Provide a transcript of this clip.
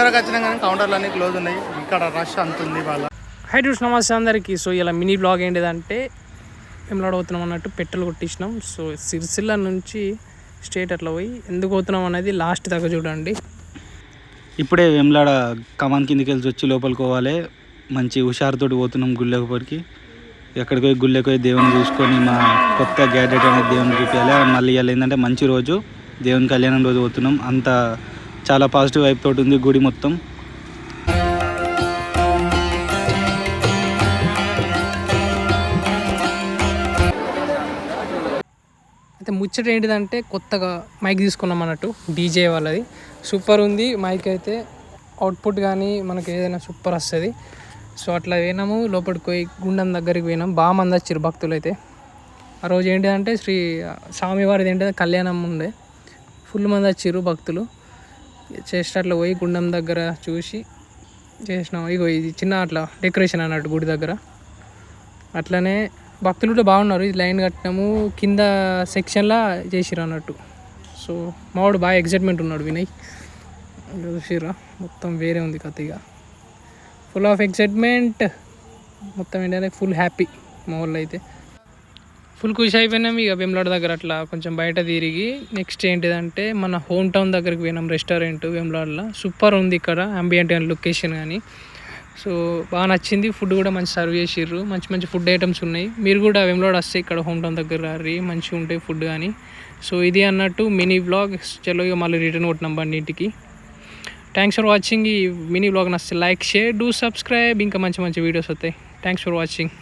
వరకు వచ్చినా కానీ కౌంటర్లు అన్ని క్లోజ్ ఉన్నాయి. ఇక్కడ రష్ అంత ఉంది వాళ్ళ హై ట్యూస్ నమస్తే అందరికీ. సో ఇలా మినీ బ్లాగ్ ఏంటిదంటే వెమ్లాడ పోతున్నాం అన్నట్టు పెట్రోల్ కొట్టించినాం. సో సిరిసిల్ల నుంచి స్టేట్ అట్లా పోయి ఎందుకు పోతున్నాం అనేది లాస్ట్ దాకా చూడండి. ఇప్పుడే వెమ్లాడ కమాన్ కిందికి వెళ్ళి వచ్చి లోపలికి పోవాలి. మంచి హుషారుతోటి పోతున్నాం గుళ్ళెపరికి ఎక్కడికి పోయి గుళ్ళకి పోయి దేవుని చూసుకొని మా కొత్త గ్యాడెట్ అనేది దేవుని చూపించాలి మళ్ళీ ఇవాళ ఏంటంటే మంచి రోజు. దేవుని కళ్యాణం రోజు పోతున్నాం. అంత చాలా పాజిటివ్ వైపు తోటి ఉంది గుడి మొత్తం. అయితే ముచ్చట ఏంటిదంటే కొత్తగా మైక్ తీసుకున్నాం అన్నట్టు డీజే వాళ్ళది. సూపర్ ఉంది మైక్ అయితే అవుట్పుట్ కానీ మనకి ఏదైనా సూపర్ వస్తుంది. సో అట్లా పోయినాము లోపలికి పోయి గుండం దగ్గరికి పోయినాం. బాగా మంది వచ్చారు భక్తులు అయితే. ఆ రోజు ఏంటిదంటే శ్రీ స్వామివారిది ఏంటంటే కళ్యాణం ఉండే ఫుల్ మంది వచ్చారు భక్తులు. చేస్తే అట్లా పోయి గుండం దగ్గర చూసి చేసినాం. ఇగో ఇది చిన్న అట్లా డెకరేషన్ అన్నట్టు గుడి దగ్గర. అట్లనే భక్తులు కూడా బాగున్నారు. ఇది లైన్ కట్టినాము కింద సెక్షన్లా చేసిరు అన్నట్టు. సో మావాడు బాగా ఎగ్జైట్మెంట్ ఉన్నాడు వినయ్. చూసిరా మొత్తం వేరే ఉంది కథ ఇక ఫుల్ ఆఫ్ ఎగ్జైట్మెంట్ మొత్తం ఏంటంటే ఫుల్ హ్యాపీ మా వాళ్ళు అయితే. ఫుల్ ఖుషి అయిపోయినాం. ఇక వేములాడ దగ్గర అట్లా కొంచెం బయట తిరిగి నెక్స్ట్ ఏంటిదంటే మన హోమ్ టౌన్ దగ్గరికి పోయినాం రెస్టారెంట్ వేములాడలో సూపర్ ఉంది ఇక్కడ అంబియంట్ అండ్ లొకేషన్ కానీ సో బాగా నచ్చింది. ఫుడ్ కూడా మంచి సర్వ్ చేసిర్రు. మంచి మంచి ఫుడ్ ఐటమ్స్ ఉన్నాయి. మీరు కూడా వెమ్లాడ్ వస్తే ఇక్కడ హోమ్ టౌన్ దగ్గర రీ మంచిగా ఉంటాయి ఫుడ్ కానీ సో ఇది అన్నట్టు మినీ బ్లాగ్ చలో ఇక మళ్ళీ రిటర్న్ కొట్టినాం బండి ఇంటికి. థ్యాంక్స్ ఫర్ వాచింగ్ ఈ మినీ బ్లాగ్ నచ్చితే లైక్ షేర్ డూ సబ్స్క్రైబ్ ఇంకా మంచి మంచి వీడియోస్ వస్తాయి. Thanks for watching